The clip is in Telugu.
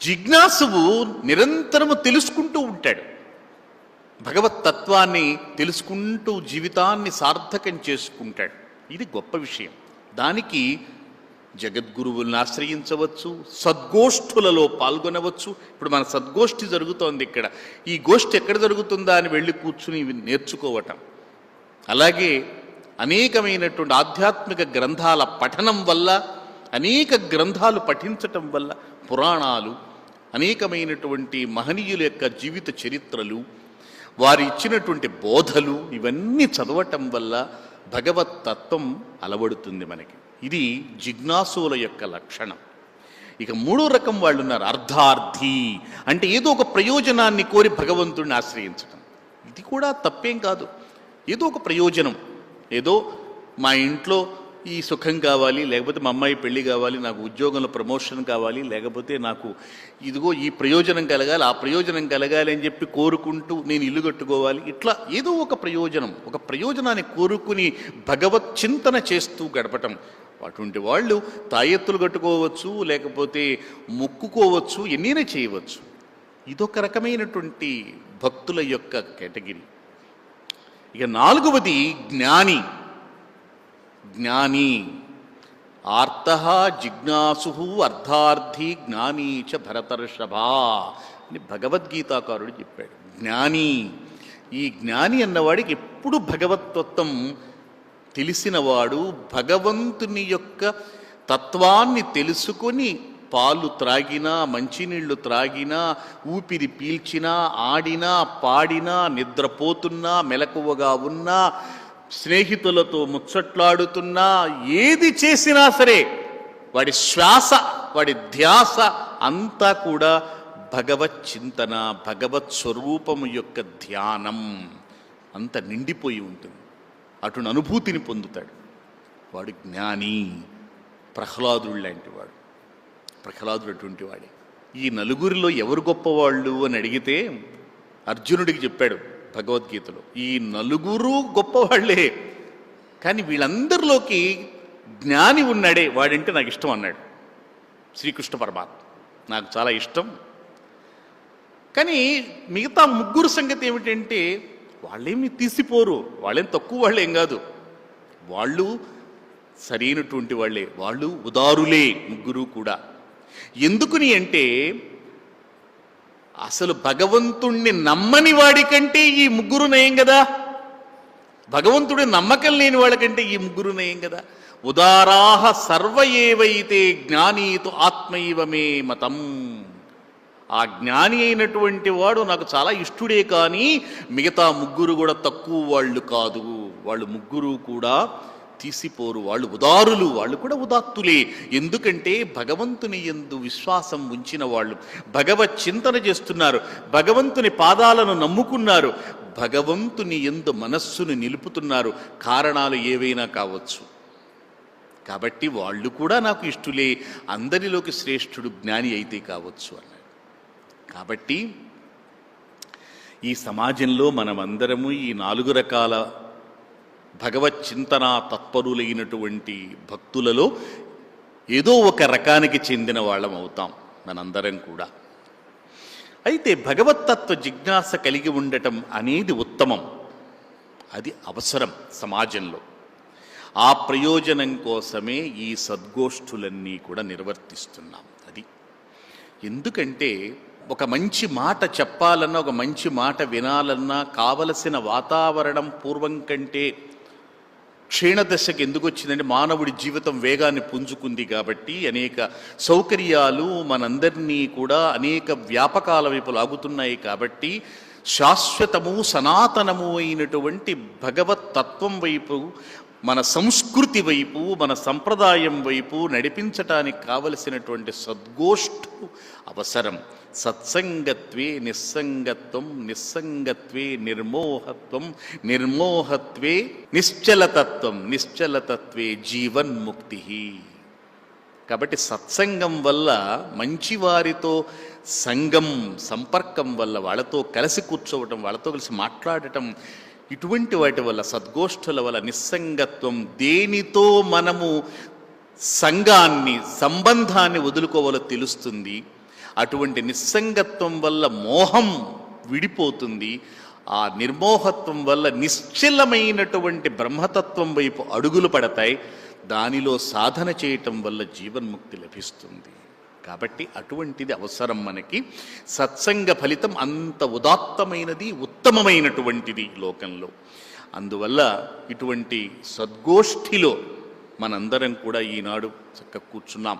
జిజ్ఞాసువు నిరంతరము తెలుసుకుంటూ ఉంటాడు. భగవత్ తత్వాన్ని తెలుసుకుంటూ జీవితాన్ని సార్థకం చేసుకుంటాడు. ఇది గొప్ప విషయం. దానికి జగద్గురువులను ఆశ్రయించవచ్చు సద్గోష్ఠులలో పాల్గొనవచ్చు. ఇప్పుడు మన సద్గోష్ఠి జరుగుతోంది ఇక్కడ. ఈ గోష్ఠి ఎక్కడ జరుగుతుందా అని వెళ్ళి కూర్చుని నేర్చుకోవటం. అలాగే అనేకమైనటువంటి ఆధ్యాత్మిక గ్రంథాల పఠనం వల్ల అనేక గ్రంథాలు పఠించటం వల్ల పురాణాలు అనేకమైనటువంటి మహనీయుల యొక్క జీవిత చరిత్రలు వారు ఇచ్చినటువంటి బోధలు ఇవన్నీ చదవటం వల్ల భగవత్ తత్వం అలవడుతుంది మనకి. ఇది జిజ్ఞాసుల యొక్క లక్షణం. ఇక మూడో రకం వాళ్ళు ఉన్నారు అర్ధార్థి అంటే ఏదో ఒక ప్రయోజనాన్ని కోరి భగవంతుడిని ఆశ్రయించడం ఇది కూడా తప్పేం కాదు. ఏదో ఒక ప్రయోజనం. ఏదో మా ఇంట్లో ఈ సుఖం కావాలి లేకపోతే మా అమ్మాయి పెళ్ళి కావాలి నాకు ఉద్యోగంలో ప్రమోషన్ కావాలి లేకపోతే నాకు ఇదిగో ఈ ప్రయోజనం కలగాలి ఆ ప్రయోజనం కలగాలి అని చెప్పి కోరుకుంటూ నేను ఇల్లు కట్టుకోవాలి. ఇట్లా ఏదో ఒక ప్రయోజనం ఒక ప్రయోజనాన్ని కోరుకుని భగవత్ చింతన చేస్తూ గడపటం. అటువంటి వాళ్ళు తాయెత్తులు కట్టుకోవచ్చు లేకపోతే మొక్కుకోవచ్చు ఎన్నైనా చేయవచ్చు. ఇదొక రకమైనటువంటి భక్తుల యొక్క కేటగిరీ. ఇక నాలుగవది జ్ఞాని. జ్ఞాని. ఆర్త జిజ్ఞాసు అర్థార్థి జ్ఞానీ చ భరతర్షభా అని భగవద్గీతాకారుడు చెప్పాడు. జ్ఞాని. ఈ జ్ఞాని అన్నవాడికి ఎప్పుడు భగవతత్వం తెలిసినవాడు భగవంతుని యొక్క తత్వాన్ని తెలుసుకొని పాలు త్రాగినా మంచినీళ్ళు త్రాగినా ఊపిరి పీల్చినా ఆడినా పాడినా నిద్రపోతున్నా మెలకువగా ఉన్నా స్నేహితులతో ముచ్చట్లాడుతున్నా ఏది చేసినా సరే వాడి శ్వాస వాడి ధ్యాస అంతా కూడా భగవత్ చింతన భగవత్ స్వరూపము యొక్క ధ్యానం. అంత నిండిపోయి ఉంటుంది. అటు అనుభూతిని పొందుతాడు. వాడు జ్ఞాని ప్రహ్లాదుడు లాంటి వాడు. ప్రహ్లాదుడు అటువంటి వాడే. ఈ నలుగురిలో ఎవరు గొప్పవాళ్ళు అని అడిగితే అర్జునుడికి చెప్పాడు భగవద్గీతలో. ఈ నలుగురు గొప్పవాళ్ళే కానీ వీళ్ళందరిలోకి జ్ఞాని ఉన్నాడే వాడంటే నాకు ఇష్టం అన్నాడు. శ్రీకృష్ణ పరమాత్మ. నాకు చాలా ఇష్టం. కానీ మిగతా ముగ్గురు సంగతి ఏమిటంటే వాళ్ళేమి తీసిపోరు. వాళ్ళేం తక్కువ వాళ్ళేం కాదు. వాళ్ళు సరైనటువంటి వాళ్ళే. వాళ్ళు ఉదారులే ముగ్గురు కూడా. ఎందుకుని అంటే అసలు భగవంతుణ్ణి నమ్మని వాడికంటే ఈ ముగ్గురు నయం కదా? భగవంతుడి నమ్మకం లేని వాళ్ళకంటే ఈ ముగ్గురు నయం కదా? ఉదారాహ సర్వ ఏవైతే జ్ఞానీతో ఆత్మైవమే మతం. ఆ జ్ఞాని అయినటువంటి వాడు నాకు చాలా ఇష్టుడే కానీ మిగతా ముగ్గురు కూడా తక్కువ వాళ్ళు కాదు. వాళ్ళు ముగ్గురు కూడా తీసిపోరు వాళ్ళు ఉదారులు వాళ్ళు కూడా ఉదాత్తులే. ఎందుకంటే భగవంతుని ఎందు విశ్వాసం ఉంచిన వాళ్ళు భగవత్ చింతన చేస్తున్నారు భగవంతుని పాదాలను నమ్ముకున్నారు భగవంతుని ఎందు మనస్సును నిలుపుతున్నారు. కారణాలు ఏవైనా కావచ్చు. కాబట్టి వాళ్ళు కూడా నాకు ఇష్టులే అందరిలోకి శ్రేష్ఠుడు జ్ఞాని అయితే కావచ్చు అన్నాడు. కాబట్టి ఈ సమాజంలో మనమందరము ఈ నాలుగు రకాల భగవత్ చింతన తత్పరులైనటువంటి భక్తులలో ఏదో ఒక రకానికి చెందిన వాళ్ళం అవుతాం మనందరం కూడా. అయితే భగవత్తత్వ జిజ్ఞాస కలిగి ఉండటం అనేది ఉత్తమం. అది అవసరం సమాజంలో. ఆ ప్రయోజనం కోసమే ఈ సద్గోష్ఠులన్నీ కూడా నిర్వర్తిస్తున్నాం అది. ఎందుకంటే ఒక మంచి మాట చెప్పాలన్నా ఒక మంచి మాట వినాలన్నా కావలసిన వాతావరణం పూర్వం కంటే క్షీణదశకు ఎందుకు వచ్చిందంటే మానవుడి జీవితం వేగాన్ని పుంజుకుంది కాబట్టి అనేక సౌకర్యాలు మనందరినీ కూడా అనేక వ్యాపకాల వైపు లాగుతున్నాయి కాబట్టి శాశ్వతము సనాతనము అయినటువంటి భగవత్ తత్వం వైపు మన సంస్కృతి వైపు మన సంప్రదాయం వైపు నడిపించటానికి కావలసినటువంటి సద్గోష్ఠు అవసరం. సత్సంగత్వే నిస్సంగత్వం నిస్సంగత్వే నిర్మోహత్వం నిర్మోహత్వే నిశ్చలతత్వం నిశ్చలతత్వే జీవన్ముక్తి. కాబట్టి సత్సంగం వల్ల మంచివారితో సంగం సంపర్కం వల్ల వాళ్ళతో కలిసి కూర్చోవటం వాళ్ళతో కలిసి మాట్లాడటం ఇటువంటి వాటి వల్ల సద్గోష్ఠుల వల్ల నిస్సంగత్వం దేనితో మనము సంఘాన్ని సంబంధాన్ని వదులుకోవాలో తెలుస్తుంది. అటువంటి నిస్సంగత్వం వల్ల మోహం విడిపోతుంది. ఆ నిర్మోహత్వం వల్ల నిశ్చలమైనటువంటి బ్రహ్మతత్వం వైపు అడుగులు పడతాయి. దానిలో సాధన చేయటం వల్ల జీవన్ముక్తి లభిస్తుంది. కాబట్టి అటువంటిది అవసరం మనకి. సత్సంగ ఫలితం అంత ఉదాత్తమైనది ఉత్తమమైనటువంటిది లోకంలో. అందువల్ల ఇటువంటి సద్గోష్ఠిలో మనందరం కూడా ఈనాడు చక్క కూర్చున్నాం.